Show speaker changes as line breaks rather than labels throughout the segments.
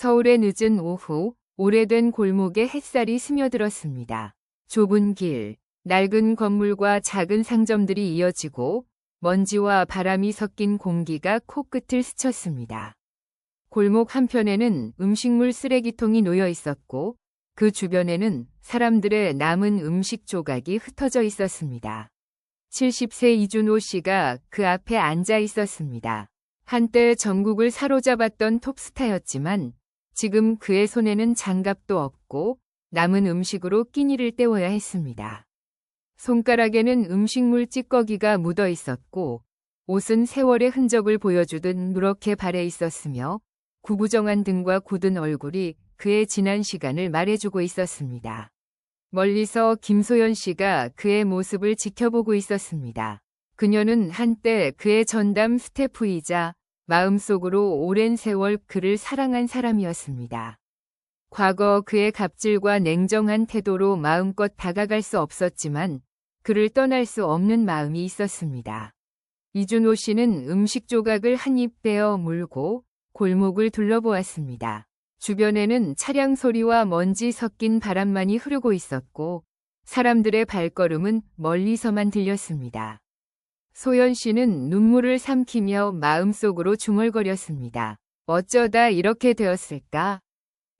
서울의 늦은 오후 오래된 골목에 햇살이 스며들었습니다. 좁은 길, 낡은 건물과 작은 상점들이 이어지고 먼지와 바람이 섞인 공기가 코끝을 스쳤습니다. 골목 한편에는 음식물 쓰레기통이 놓여 있었고 그 주변에는 사람들의 남은 음식 조각이 흩어져 있었습니다. 70세 이준호 씨가 그 앞에 앉아 있었습니다. 한때 전국을 사로잡았던 톱스타였지만 지금 그의 손에는 장갑도 없고 남은 음식으로 끼니를 때워야 했습니다. 손가락에는 음식물 찌꺼기가 묻어 있었고 옷은 세월의 흔적을 보여주듯 누렇게 발해 있었으며 구부정한 등과 굳은 얼굴이 그의 지난 시간을 말해주고 있었습니다. 멀리서 김소연 씨가 그의 모습을 지켜보고 있었습니다. 그녀는 한때 그의 전담 스태프이자 마음속으로 오랜 세월 그를 사랑한 사람이었습니다. 과거 그의 갑질과 냉정한 태도로 마음껏 다가갈 수 없었지만 그를 떠날 수 없는 마음이 있었습니다. 이준호 씨는 음식 조각을 한 입 빼어 물고 골목을 둘러보았습니다. 주변에는 차량 소리와 먼지 섞인 바람만이 흐르고 있었고 사람들의 발걸음은 멀리서만 들렸습니다. 소연 씨는 눈물을 삼키며 마음속으로 중얼거렸습니다. 어쩌다 이렇게 되었을까?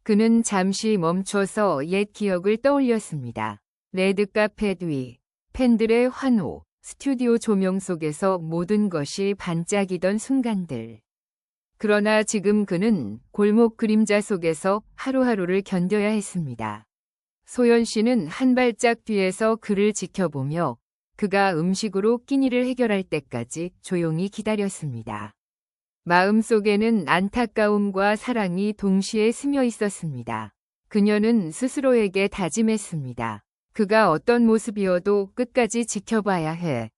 그는 잠시 멈춰서 옛 기억을 떠올렸습니다. 레드 카페 뒤, 팬들의 환호, 스튜디오 조명 속에서 모든 것이 반짝이던 순간들. 그러나 지금 그는 골목 그림자 속에서 하루하루를 견뎌야 했습니다. 소연 씨는 한 발짝 뒤에서 그를 지켜보며 그가 음식으로 끼니를 해결할 때까지 조용히 기다렸습니다. 마음속에는 안타까움과 사랑이 동시에 스며 있었습니다. 그녀는 스스로에게 다짐했습니다. 그가 어떤 모습이어도 끝까지 지켜봐야 해.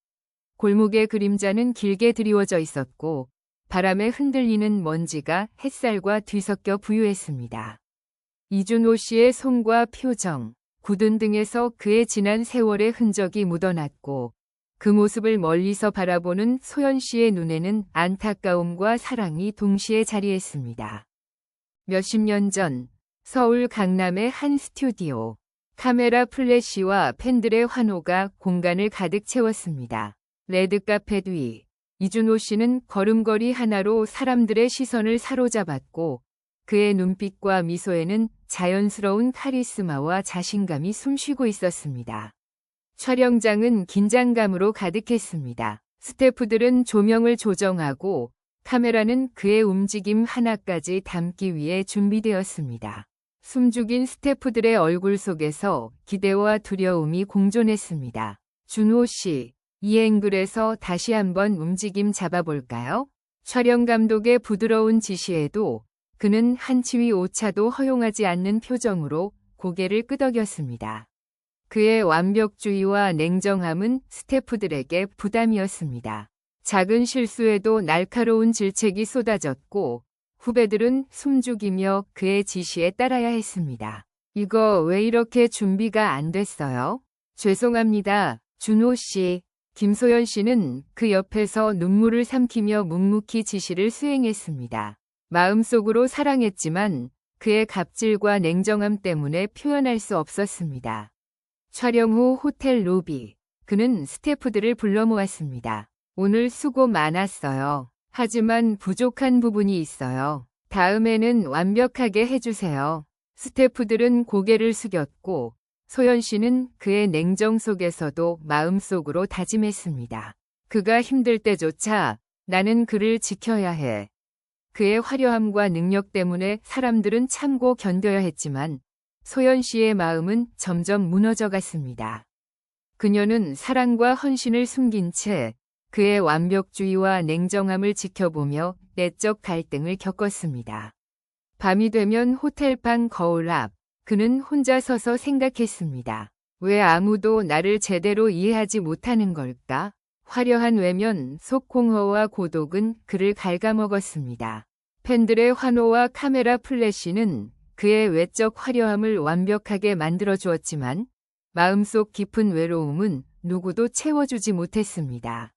골목의 그림자는 길게 드리워져 있었고 바람에 흔들리는 먼지가 햇살과 뒤섞여 부유했습니다. 이준호 씨의 손과 표정, 굳은 등에서 그의 지난 세월의 흔적이 묻어났고 그 모습을 멀리서 바라보는 소연 씨의 눈에는 안타까움과 사랑이 동시에 자리했습니다. 몇십 년 전 서울 강남의 한 스튜디오 카메라 플래시와 팬들의 환호가 공간을 가득 채웠습니다. 레드 카페 뒤 이준호 씨는 걸음걸이 하나로 사람들의 시선을 사로잡았고 그의 눈빛과 미소에는 자연스러운 카리스마와 자신감이 숨쉬고 있었습니다. 촬영장은 긴장감으로 가득했습니다. 스태프들은 조명을 조정하고 카메라는 그의 움직임 하나까지 담기 위해 준비되었습니다. 숨죽인 스태프들의 얼굴 속에서 기대와 두려움이 공존했습니다. 준호 씨, 이 앵글에서 다시 한번 움직임 잡아볼까요? 촬영 감독의 부드러운 지시에도 그는 한 치위 오차도 허용하지 않는 표정으로 고개를 끄덕였습니다. 그의 완벽주의와 냉정함은 스태프들에게 부담이었습니다. 작은 실수에도 날카로운 질책이 쏟아졌고 후배들은 숨죽이며 그의 지시에 따라야 했습니다. 이거 왜 이렇게 준비가 안 됐어요? 죄송합니다. 준호 씨, 김소연 씨는 그 옆에서 눈물을 삼키며 묵묵히 지시를 수행했습니다. 마음속으로 사랑했지만 그의 갑질과 냉정함 때문에 표현할 수 없었습니다. 촬영 후 호텔 로비, 그는 스태프들을 불러 모았습니다. 오늘 수고 많았어요. 하지만 부족한 부분이 있어요. 다음에는 완벽하게 해주세요. 스태프들은 고개를 숙였고 소연 씨는 그의 냉정 속에서도 마음속으로 다짐했습니다. 그가 힘들 때조차 나는 그를 지켜야 해. 그의 화려함과 능력 때문에 사람들은 참고 견뎌야 했지만 소연 씨의 마음은 점점 무너져 갔습니다. 그녀는 사랑과 헌신을 숨긴 채 그의 완벽주의와 냉정함을 지켜보며 내적 갈등을 겪었습니다. 밤이 되면 호텔방 거울 앞 그는 혼자 서서 생각했습니다. 왜 아무도 나를 제대로 이해하지 못하는 걸까? 화려한 외면, 속공허와 고독은 그를 갉아먹었습니다. 팬들의 환호와 카메라 플래시는 그의 외적 화려함을 완벽하게 만들어 주었지만 마음속 깊은 외로움은 누구도 채워주지 못했습니다.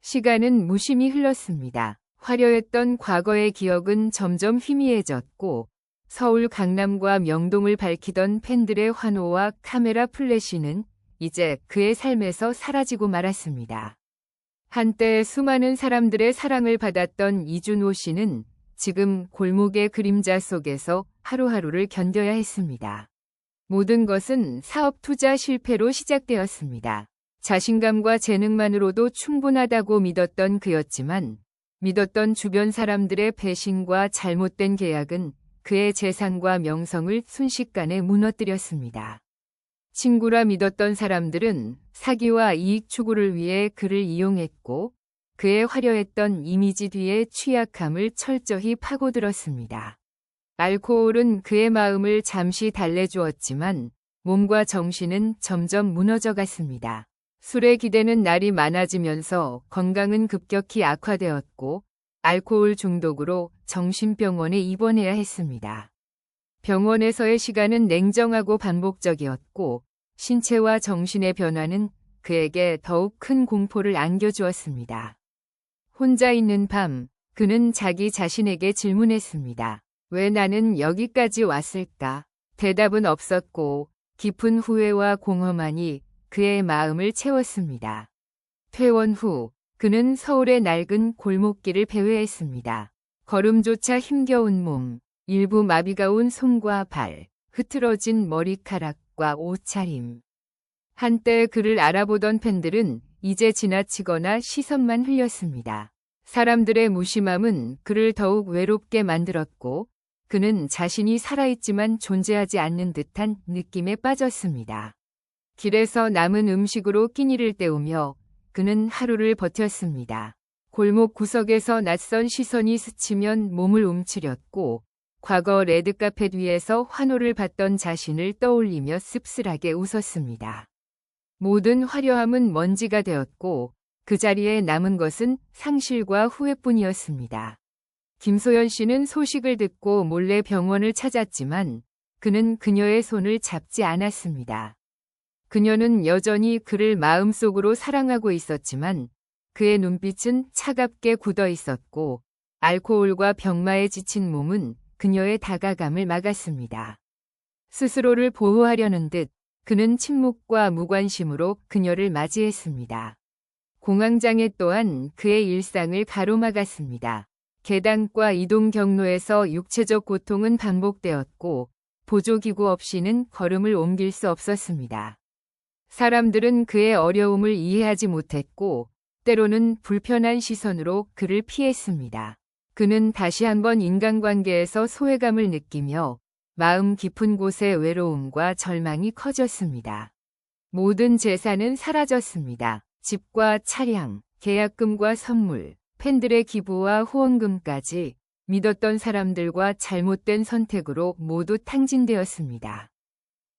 시간은 무심히 흘렀습니다. 화려했던 과거의 기억은 점점 희미해졌고 서울 강남과 명동을 밝히던 팬들의 환호와 카메라 플래시는 이제 그의 삶에서 사라지고 말았습니다. 한때 수많은 사람들의 사랑을 받았던 이준호 씨는 지금 골목의 그림자 속에서 하루하루를 견뎌야 했습니다. 모든 것은 사업 투자 실패로 시작되었습니다. 자신감과 재능만으로도 충분하다고 믿었던 그였지만 믿었던 주변 사람들의 배신과 잘못된 계약은 그의 재산과 명성을 순식간에 무너뜨렸습니다. 친구라 믿었던 사람들은 사기와 이익 추구를 위해 그를 이용했고 그의 화려했던 이미지 뒤에 취약함을 철저히 파고들었습니다. 알코올은 그의 마음을 잠시 달래주었지만 몸과 정신은 점점 무너져 갔습니다. 술에 기대는 날이 많아지면서 건강은 급격히 악화되었고 알코올 중독으로 정신병원에 입원해야 했습니다. 병원에서의 시간은 냉정하고 반복적이었고 신체와 정신의 변화는 그에게 더욱 큰 공포를 안겨주었습니다. 혼자 있는 밤, 그는 자기 자신에게 질문했습니다. 왜 나는 여기까지 왔을까? 대답은 없었고 깊은 후회와 공허만이 그의 마음을 채웠습니다. 퇴원 후 그는 서울의 낡은 골목길을 배회했습니다. 걸음조차 힘겨운 몸, 일부 마비가 온 손과 발, 흐트러진 머리카락과 옷차림. 한때 그를 알아보던 팬들은 이제 지나치거나 시선만 흘렸습니다. 사람들의 무심함은 그를 더욱 외롭게 만들었고 그는 자신이 살아있지만 존재하지 않는 듯한 느낌에 빠졌습니다. 길에서 남은 음식으로 끼니를 때우며 그는 하루를 버텼습니다. 골목 구석에서 낯선 시선이 스치면 몸을 움츠렸고 과거 레드카펫 위에서 환호를 받던 자신을 떠올리며 씁쓸하게 웃었습니다. 모든 화려함은 먼지가 되었고 그 자리에 남은 것은 상실과 후회뿐이었습니다. 김소연 씨는 소식을 듣고 몰래 병원을 찾았지만 그는 그녀의 손을 잡지 않았습니다. 그녀는 여전히 그를 마음속으로 사랑하고 있었지만 그의 눈빛은 차갑게 굳어 있었고 알코올과 병마에 지친 몸은 그녀의 다가감을 막았습니다. 스스로를 보호하려는 듯 그는 침묵과 무관심으로 그녀를 맞이했습니다. 공황장애 또한 그의 일상을 가로막았습니다. 계단과 이동 경로에서 육체적 고통은 반복되었고 보조기구 없이는 걸음을 옮길 수 없었습니다. 사람들은 그의 어려움을 이해하지 못했고 때로는 불편한 시선으로 그를 피했습니다. 그는 다시 한번 인간관계에서 소외감을 느끼며 마음 깊은 곳의 외로움과 절망이 커졌습니다. 모든 재산은 사라졌습니다. 집과 차량, 계약금과 선물, 팬들의 기부와 후원금까지 믿었던 사람들과 잘못된 선택으로 모두 탕진되었습니다.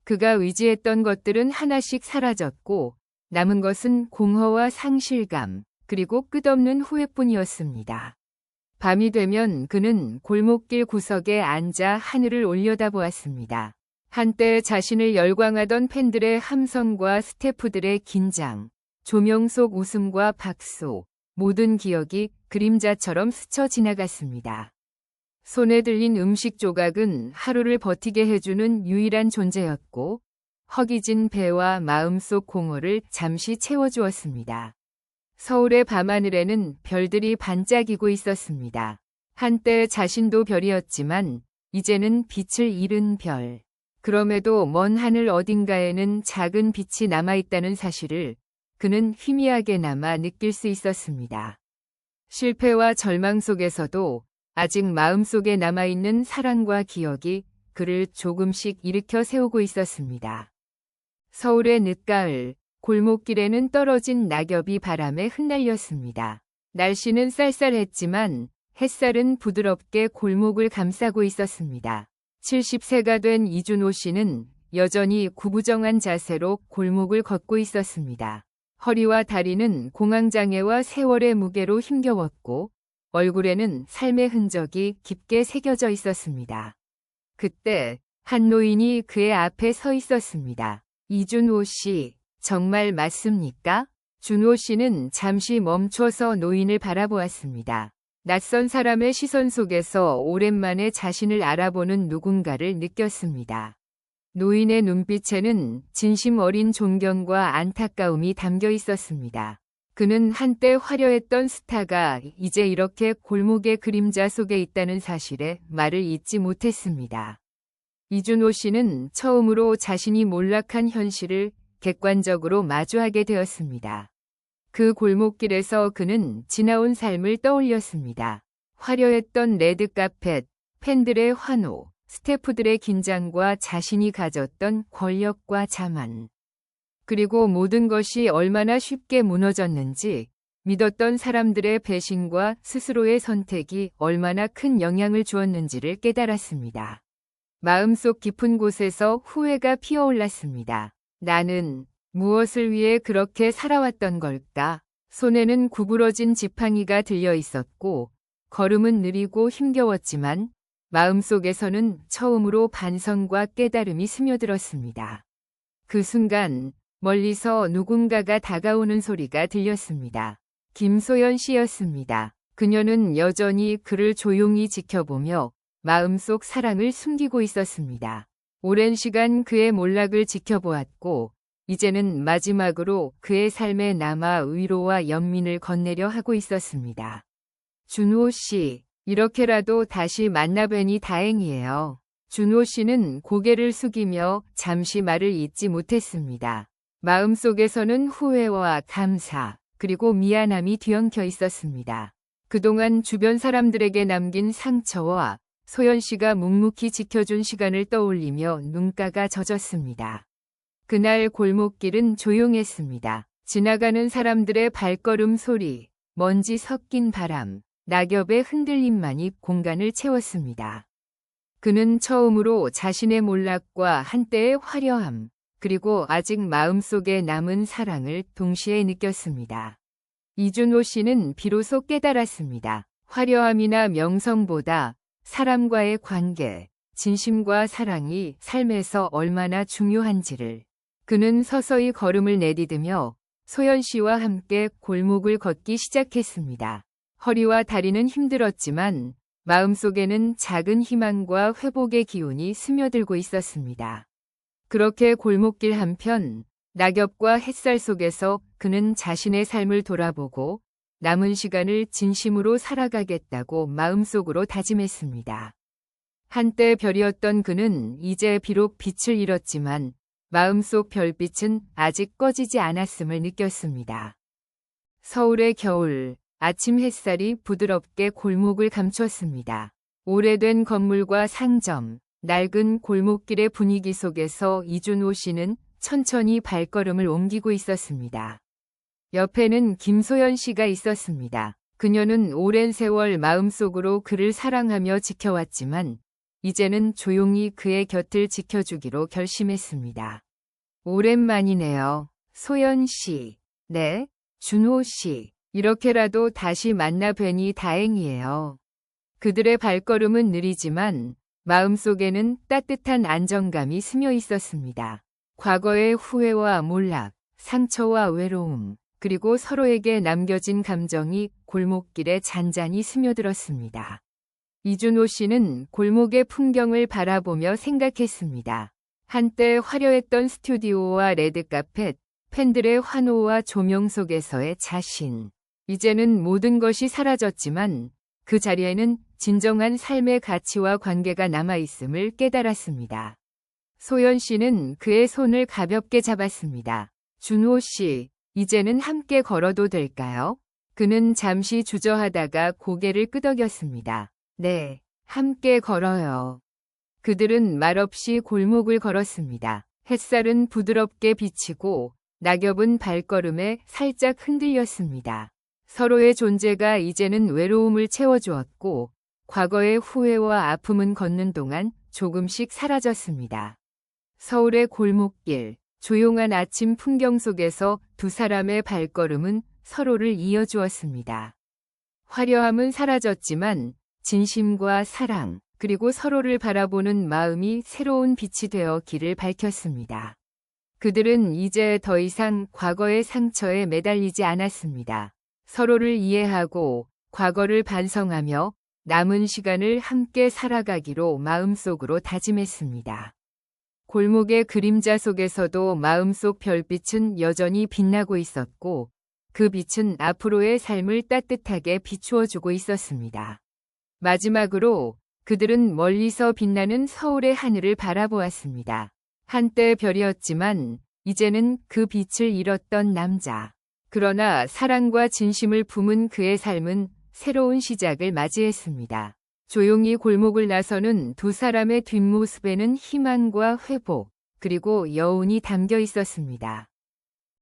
그가 의지했던 것들은 하나씩 사라졌고 남은 것은 공허와 상실감 그리고 끝없는 후회뿐이었습니다. 밤이 되면 그는 골목길 구석에 앉아 하늘을 올려다보았습니다. 한때 자신을 열광하던 팬들의 함성과 스태프들의 긴장, 조명 속 웃음과 박수, 모든 기억이 그림자처럼 스쳐 지나갔습니다. 손에 들린 음식 조각은 하루를 버티게 해주는 유일한 존재였고 허기진 배와 마음속 공허를 잠시 채워주었습니다. 서울의 밤하늘에는 별들이 반짝이고 있었습니다. 한때 자신도 별이었지만 이제는 빛을 잃은 별. 그럼에도 먼 하늘 어딘가에는 작은 빛이 남아있다는 사실을 그는 희미하게 남아 느낄 수 있었습니다. 실패와 절망 속에서도 아직 마음속에 남아있는 사랑과 기억이 그를 조금씩 일으켜 세우고 있었습니다. 서울의 늦가을, 골목길에는 떨어진 낙엽이 바람에 흩날렸습니다. 날씨는 쌀쌀했지만 햇살은 부드럽게 골목을 감싸고 있었습니다. 70세가 된 이준호 씨는 여전히 구부정한 자세로 골목을 걷고 있었습니다. 허리와 다리는 공황장애와 세월의 무게로 힘겨웠고 얼굴에는 삶의 흔적이 깊게 새겨져 있었습니다. 그때 한 노인이 그의 앞에 서 있었습니다. 이준호 씨, 정말 맞습니까? 준호 씨는 잠시 멈춰서 노인을 바라보았습니다. 낯선 사람의 시선 속에서 오랜만에 자신을 알아보는 누군가를 느꼈습니다. 노인의 눈빛에는 진심 어린 존경과 안타까움이 담겨 있었습니다. 그는 한때 화려했던 스타가 이제 이렇게 골목의 그림자 속에 있다는 사실에 말을 잇지 못했습니다. 이준호 씨는 처음으로 자신이 몰락한 현실을 객관적으로 마주하게 되었습니다. 그 골목길에서 그는 지나온 삶을 떠올렸습니다. 화려했던 레드카펫, 팬들의 환호, 스태프들의 긴장과 자신이 가졌던 권력과 자만. 그리고 모든 것이 얼마나 쉽게 무너졌는지 믿었던 사람들의 배신과 스스로의 선택이 얼마나 큰 영향을 주었는지를 깨달았습니다. 마음속 깊은 곳에서 후회가 피어올랐습니다. 나는 무엇을 위해 그렇게 살아왔던 걸까? 손에는 구부러진 지팡이가 들려 있었고, 걸음은 느리고 힘겨웠지만, 마음속에서는 처음으로 반성과 깨달음이 스며들었습니다. 그 순간, 멀리서 누군가가 다가오는 소리가 들렸습니다. 김소연 씨였습니다. 그녀는 여전히 그를 조용히 지켜보며 마음속 사랑을 숨기고 있었습니다. 오랜 시간 그의 몰락을 지켜보았고, 이제는 마지막으로 그의 삶에 남아 위로와 연민을 건네려 하고 있었습니다. 준호 씨, 이렇게라도 다시 만나뵈니 다행이에요. 준호 씨는 고개를 숙이며 잠시 말을 잇지 못했습니다. 마음속에서는 후회와 감사, 그리고 미안함이 뒤엉켜 있었습니다. 그동안 주변 사람들에게 남긴 상처와 소연 씨가 묵묵히 지켜준 시간을 떠올리며 눈가가 젖었습니다. 그날 골목길은 조용했습니다. 지나가는 사람들의 발걸음 소리, 먼지 섞인 바람, 낙엽의 흔들림만이 공간을 채웠습니다. 그는 처음으로 자신의 몰락과 한때의 화려함, 그리고 아직 마음속에 남은 사랑을 동시에 느꼈습니다. 이준호 씨는 비로소 깨달았습니다. 화려함이나 명성보다 사람과의 관계, 진심과 사랑이 삶에서 얼마나 중요한지를 그는 서서히 걸음을 내디디며 소연 씨와 함께 골목을 걷기 시작했습니다. 허리와 다리는 힘들었지만 마음속에는 작은 희망과 회복의 기운이 스며들고 있었습니다. 그렇게 골목길 한편 낙엽과 햇살 속에서 그는 자신의 삶을 돌아보고 남은 시간을 진심으로 살아가겠다고 마음속으로 다짐했습니다. 한때 별이었던 그는 이제 비록 빛을 잃었지만 마음속 별빛은 아직 꺼지지 않았음을 느꼈습니다. 서울의 겨울, 아침 햇살이 부드럽게 골목을 감췄습니다. 오래된 건물과 상점, 낡은 골목길의 분위기 속에서 이준호 씨는 천천히 발걸음을 옮기고 있었습니다. 옆에는 김소연 씨가 있었습니다. 그녀는 오랜 세월 마음속으로 그를 사랑하며 지켜왔지만 이제는 조용히 그의 곁을 지켜주기로 결심했습니다. 오랜만이네요. 소연 씨. 네, 준호 씨. 이렇게라도 다시 만나 뵈니 다행이에요. 그들의 발걸음은 느리지만 마음속에는 따뜻한 안정감이 스며 있었습니다. 과거의 후회와 몰락, 상처와 외로움, 그리고 서로에게 남겨진 감정이 골목길에 잔잔히 스며들었습니다. 이준호 씨는 골목의 풍경을 바라보며 생각했습니다. 한때 화려했던 스튜디오와 레드카펫, 팬들의 환호와 조명 속에서의 자신. 이제는 모든 것이 사라졌지만 그 자리에는 진정한 삶의 가치와 관계가 남아있음을 깨달았습니다. 소연 씨는 그의 손을 가볍게 잡았습니다. 준호 씨, 이제는 함께 걸어도 될까요? 그는 잠시 주저하다가 고개를 끄덕였습니다. 네, 함께 걸어요. 그들은 말없이 골목을 걸었습니다. 햇살은 부드럽게 비치고 낙엽은 발걸음에 살짝 흔들렸습니다. 서로의 존재가 이제는 외로움을 채워주었고 과거의 후회와 아픔은 걷는 동안 조금씩 사라졌습니다. 서울의 골목길, 조용한 아침 풍경 속에서 두 사람의 발걸음은 서로를 이어주었습니다. 화려함은 사라졌지만 진심과 사랑, 그리고 서로를 바라보는 마음이 새로운 빛이 되어 길을 밝혔습니다. 그들은 이제 더 이상 과거의 상처에 매달리지 않았습니다. 서로를 이해하고 과거를 반성하며 남은 시간을 함께 살아가기로 마음속으로 다짐했습니다. 골목의 그림자 속에서도 마음속 별빛은 여전히 빛나고 있었고 그 빛은 앞으로의 삶을 따뜻하게 비추어주고 있었습니다. 마지막으로 그들은 멀리서 빛나는 서울의 하늘을 바라보았습니다. 한때 별이었지만 이제는 그 빛을 잃었던 남자. 그러나 사랑과 진심을 품은 그의 삶은 새로운 시작을 맞이했습니다. 조용히 골목을 나서는 두 사람의 뒷모습에는 희망과 회복, 그리고 여운이 담겨 있었습니다.